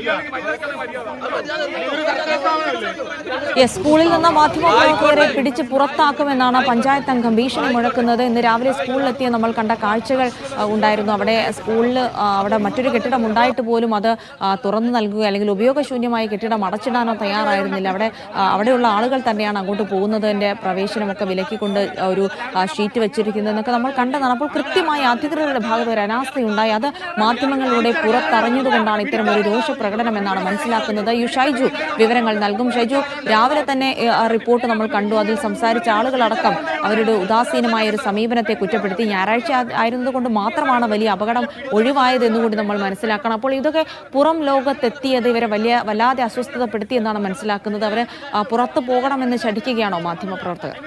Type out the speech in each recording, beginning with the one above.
¡Vaya! ¡Vaya! സ്കൂളിൽ നിന്ന് മാധ്യമപ്രവർത്തകരെ പിടിച്ച് പുറത്താക്കുമെന്നാണ് പഞ്ചായത്ത് അംഗം ഭീഷണി മുഴക്കുന്നത്. ഇന്ന് രാവിലെ സ്കൂളിലെത്തിയ നമ്മൾ കണ്ട കാഴ്ചകൾ ഉണ്ടായിരുന്നു. അവിടെ സ്കൂളിൽ അവിടെ മറ്റൊരു കെട്ടിടം ഉണ്ടായിട്ട് പോലും അത് തുറന്നു നൽകുക അല്ലെങ്കിൽ ഉപയോഗശൂന്യമായ കെട്ടിടം അടച്ചിടാനോ തയ്യാറായിരുന്നില്ല. അവിടെ അവിടെയുള്ള ആളുകൾ തന്നെയാണ് അങ്ങോട്ട് പോകുന്നതിന്റെ പ്രവേശനമൊക്കെ വിലക്കിക്കൊണ്ട് ഒരു ഷീറ്റ് വെച്ചിരിക്കുന്നതെന്നൊക്കെ നമ്മൾ കണ്ടതാണ്. അപ്പോൾ കൃത്യമായി അധികൃതരുടെ ഭാഗത്ത് ഒരു അനാസ്ഥയുണ്ടായി. അത് മാധ്യമങ്ങളിലൂടെ പുറത്തറിഞ്ഞതുകൊണ്ടാണ് ഇത്തരം ഒരു രോഷ പ്രകടനം എന്നാണ് മനസ്സിലാക്കുന്നത്. യു ഷൈജു വിവരങ്ങൾ നൽകും. ഷൈജു രാവിലെ തന്നെ റിപ്പോർട്ട് നമ്മൾ കണ്ടു. അതിൽ സംസാരിച്ച ആളുകളടക്കം അവരുടെ ഉദാസീനമായ ഒരു സമീപനത്തെ കുറ്റപ്പെടുത്തി. ഞായറാഴ്ച ആയിരുന്നതുകൊണ്ട് മാത്രമാണ് വലിയ അപകടം ഒഴിവായത് എന്നുകൂടി നമ്മൾ മനസ്സിലാക്കണം. അപ്പോൾ ഇതൊക്കെ പുറം ലോകത്തെത്തിയത് ഇവരെ വലിയ വല്ലാതെ അസ്വസ്ഥതപ്പെടുത്തി എന്നാണ് മനസ്സിലാക്കുന്നത്. അവർ പുറത്തു പോകണമെന്ന് ശഠിക്കുകയാണോ മാധ്യമപ്രവർത്തകർ?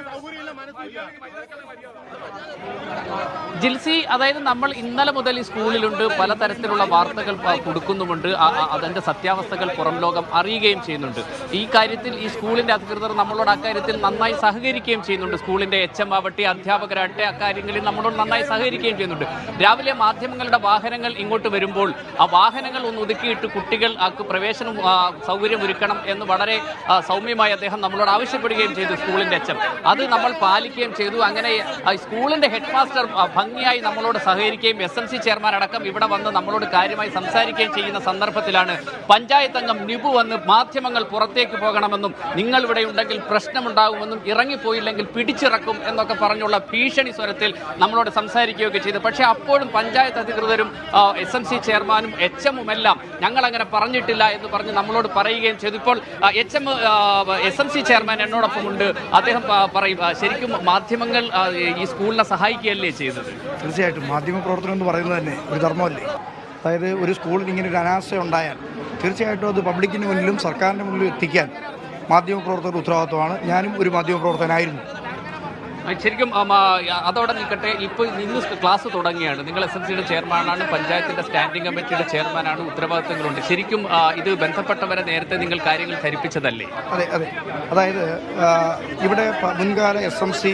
ജിൽസി അതായത് നമ്മൾ ഇന്നലെ മുതൽ ഈ സ്കൂളിലുണ്ട് പലതരത്തിലുള്ള വാർത്തകൾ കൊടുക്കുന്നുമുണ്ട് അ- അ- അതിന്റെ സത്യാവസ്ഥകൾ പുറം ലോകം അറിയുകയും ചെയ്യുന്നുണ്ട്. ഈ കാര്യത്തിൽ ഈ സ്കൂളിന്റെ അധികൃതർ നമ്മളോട് അക്കാര്യത്തിൽ നന്നായി സഹകരിക്കുകയും ചെയ്യുന്നുണ്ട്. സ്കൂളിന്റെ എച്ച് എം ആവട്ടെ അധ്യാപകരാട്ടെ അക്കാര്യങ്ങളിൽ നമ്മളോട് നന്നായി സഹകരിക്കുകയും ചെയ്യുന്നുണ്ട്. രാവിലെ മാധ്യമങ്ങളുടെ വാഹനങ്ങൾ ഇങ്ങോട്ട് വരുമ്പോൾ ആ വാഹനങ്ങൾ ഒന്ന് ഒതുക്കിയിട്ട് കുട്ടികൾ ആക്ക് പ്രവേശനം സൗകര്യം ഒരുക്കണം എന്ന് വളരെ സൗമ്യമായി അദ്ദേഹം നമ്മളോട് ആവശ്യപ്പെടുകയും ചെയ്തു സ്കൂളിന്റെ എച്ച് അത് നമ്മൾ പാലിക്കുകയും ചെയ്തു. അങ്ങനെ ആ, സ്കൂളിന്റെ ഹെഡ് മാസ്റ്റർ ഭംഗിയായി നമ്മളോട് സഹകരിക്കുകയും എസ് എൻ സി ചെയർമാൻ അടക്കം ഇവിടെ വന്ന് നമ്മളോട് കാര്യമായി സംസാരിക്കുകയും ചെയ്യുന്ന സന്ദർഭത്തിലാണ് പഞ്ചായത്ത് അംഗം നിപു വന്ന് മാധ്യമങ്ങൾ പുറത്തേക്ക് പോകണമെന്നും നിങ്ങൾ ഇവിടെ ഉണ്ടെങ്കിൽ പ്രശ്നമുണ്ടാകുമെന്നും ഇറങ്ങിപ്പോയില്ലെങ്കിൽ പിടിച്ചിറക്കും എന്നൊക്കെ പറഞ്ഞുള്ള ഭീഷണി സ്വരത്തിൽ നമ്മളോട് സംസാരിക്കുകയൊക്കെ ചെയ്തു. പക്ഷേ അപ്പോഴും പഞ്ചായത്ത് അധികൃതരും എസ് എം സി ചെയർമാനും എച്ച് എമ്മും എല്ലാം ഞങ്ങൾ അങ്ങനെ പറഞ്ഞിട്ടില്ല എന്ന് പറഞ്ഞ് നമ്മളോട് പറയുകയും ചെയ്തു. ഇപ്പോൾ H M S M C chairman എന്നോടൊപ്പം ഉണ്ട് അദ്ദേഹം പറയും ശരിക്കും മാധ്യമങ്ങൾ ഈ സ്കൂളിനെ സഹായിക്കുകയല്ലേ ചെയ്തത് തീർച്ചയായിട്ടും മാധ്യമപ്രവർത്തനം എന്ന് പറയുന്നത് തന്നെ ഒരു ധർമ്മമല്ലേ? അതായത് ഒരു സ്കൂളിൽ ഇങ്ങനെ ഒരു അനാസ്ഥ ഉണ്ടായാൽ തീർച്ചയായിട്ടും അത് പബ്ലിക്കിന് മുന്നിലും സർക്കാരിന്റെ മുന്നിലും എത്തിക്കാൻ മാധ്യമപ്രവർത്തകരുടെ ഉത്തരവാദിത്വമാണ്. ഞാനും ഒരു മാധ്യമപ്രവർത്തകനായിരുന്നു ശരിക്കും അതോടെ നിൽക്കട്ടെ. ഇപ്പോൾ ഇന്ന് ക്ലാസ് തുടങ്ങിയാണ്. നിങ്ങൾ എസ് എം സിയുടെ ചെയർമാനാണ് പഞ്ചായത്തിന്റെ സ്റ്റാൻഡിംഗ് കമ്മിറ്റിയുടെ ചെയർമാനാണ് ഉത്തരവാദിത്തങ്ങളുണ്ട്. ശരിക്കും ഇത് ബന്ധപ്പെട്ടവരെ നേരത്തെ നിങ്ങൾ കാര്യങ്ങൾ ധരിപ്പിച്ചതല്ലേ? അതെ അതെ. അതായത് ഇവിടെ മുൻകാല എസ് എം സി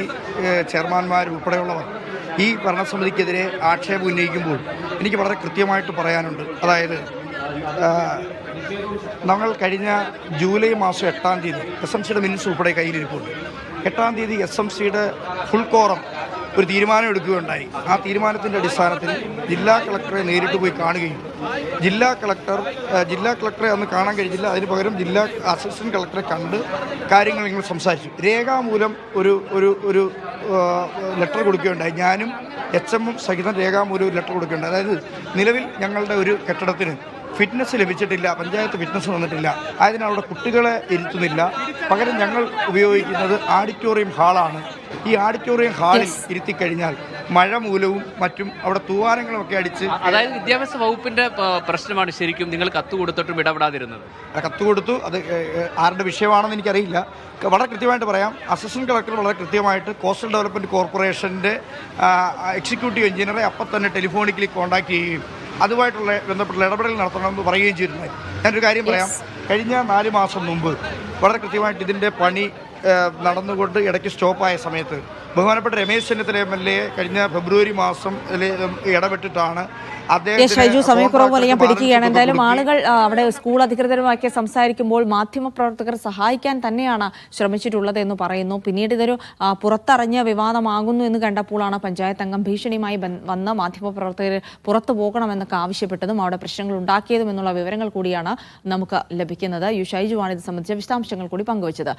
ചെയർമാൻമാർ ഉൾപ്പെടെയുള്ളവർ ഈ ഭരണസമിതിക്കെതിരെ ആക്ഷേപം ഉന്നയിക്കുമ്പോൾ എനിക്ക് വളരെ കൃത്യമായിട്ട് പറയാനുണ്ട്. അതായത് ഞങ്ങൾ കഴിഞ്ഞ ജൂലൈ മാസം എട്ടാം തീയതി എസ് എം സിയുടെ മിനിറ്റ്സ് ഉൾപ്പെടെ കയ്യിലിരിപ്പുണ്ട്. എട്ടാം തീയതി എസ് എം സിയുടെ ഫുൾ കോറം ഒരു തീരുമാനം എടുക്കുകയുണ്ടായി. ആ തീരുമാനത്തിന്റെ അടിസ്ഥാനത്തിൽ ജില്ലാ കളക്ടറെ നേരിട്ട് പോയി കാണുകയും ജില്ലാ കളക്ടർ ജില്ലാ കളക്ടറെ അന്ന് കാണാൻ കഴിഞ്ഞില്ല. അതിന് പകരം ജില്ലാ അസിസ്റ്റന്റ് കളക്ടറെ കണ്ട് കാര്യങ്ങൾ നിങ്ങൾ സംസാരിച്ചു. രേഖാമൂലം ഒരു ഒരു ഒരു ലെറ്റർ കൊടുക്കുകയുണ്ടായി. ഞാനും എച്ച് എമ്മും സഹിതം രേഖാമൂലം ഒരു ലെറ്റർ കൊടുക്കുകയുണ്ടായി. അതായത് നിലവിൽ ഞങ്ങളുടെ ഒരു കെട്ടിടത്തിന് ഫിറ്റ്നസ് ലഭിച്ചിട്ടില്ല പഞ്ചായത്ത് ഫിറ്റ്നസ് തന്നിട്ടില്ല ആയതിനാൽ അവിടെ കുട്ടികളെ ഇരുത്തുന്നില്ല. പകരം ഞങ്ങൾ ഉപയോഗിക്കുന്നത് ആഡിറ്റോറിയം ഹാളാണ് ഈ ആഡിറ്റോറിയം ഹാളിൽ ഇരുത്തി കഴിഞ്ഞാൽ മഴ മൂലവും മറ്റും അവിടെ തൂവാനങ്ങളും ഒക്കെ അടിച്ച് അതായത് വിദ്യാഭ്യാസ വകുപ്പിന്റെ പ്രശ്നമാണ് ശരിക്കും നിങ്ങൾ കത്ത് കൊടുത്തിട്ടും ഇടപെടാതിരുന്നത്. കത്ത് കൊടുത്തു. അത് ആരുടെ വിഷയമാണെന്ന് എനിക്കറിയില്ല. വളരെ കൃത്യമായിട്ട് പറയാം. അസിസ്റ്റന്റ് കളക്ടർ വളരെ കൃത്യമായിട്ട് കോസ്റ്റൽ ഡെവലപ്മെന്റ് കോർപ്പറേഷന്റെ എക്സിക്യൂട്ടീവ് എഞ്ചിനീയറെ അപ്പം തന്നെ ടെലിഫോണിക്കലി കോൺടാക്ട് ചെയ്യുകയും അതുമായിട്ടുള്ള ബന്ധപ്പെട്ട ഇടപെടൽ നടത്തണമെന്ന് പറയുകയും ചെയ്തിരുന്നു. ഞാനൊരു കാര്യം പറയാം. കഴിഞ്ഞ നാല് മാസം മുമ്പ് വളരെ കൃത്യമായിട്ട് ഇതിന്റെ പണി നടന്നുകൊണ്ട് ഇടയ്ക്ക് സ്റ്റോപ്പായ സമയത്ത് ബഹുമാനപ്പെട്ട Ramesh Chennithala M L A കഴിഞ്ഞ ഫെബ്രുവരി മാസം ഇടപെട്ടിട്ടാണ് ഷൈജു സമയക്കുറവ് പോലെ ഞാൻ പിടിക്കുകയാണ്. എന്തായാലും ആളുകൾ അവിടെ സ്കൂൾ അധികൃതരുമൊക്കെ സംസാരിക്കുമ്പോൾ മാധ്യമപ്രവർത്തകർ സഹായിക്കാൻ തന്നെയാണ് ശ്രമിച്ചിട്ടുള്ളത് എന്ന് പറയുന്നു. പിന്നീട് ഇതൊരു പുറത്തറിഞ്ഞ വിവാദമാകുന്നു എന്ന് കണ്ടപ്പോഴാണ് പഞ്ചായത്ത് അംഗം ഭീഷണിയുമായി വന്ന വന്ന് മാധ്യമപ്രവർത്തകർ പുറത്തു പോകണമെന്നൊക്കെ ആവശ്യപ്പെട്ടതും അവിടെ പ്രശ്നങ്ങൾ ഉണ്ടാക്കിയതും എന്നുള്ള വിവരങ്ങൾ കൂടിയാണ് നമുക്ക് ലഭിക്കുന്നത്. യു ഷൈജുവാണ് ഇത് സംബന്ധിച്ച വിശദാംശങ്ങൾ കൂടി പങ്കുവച്ചത്.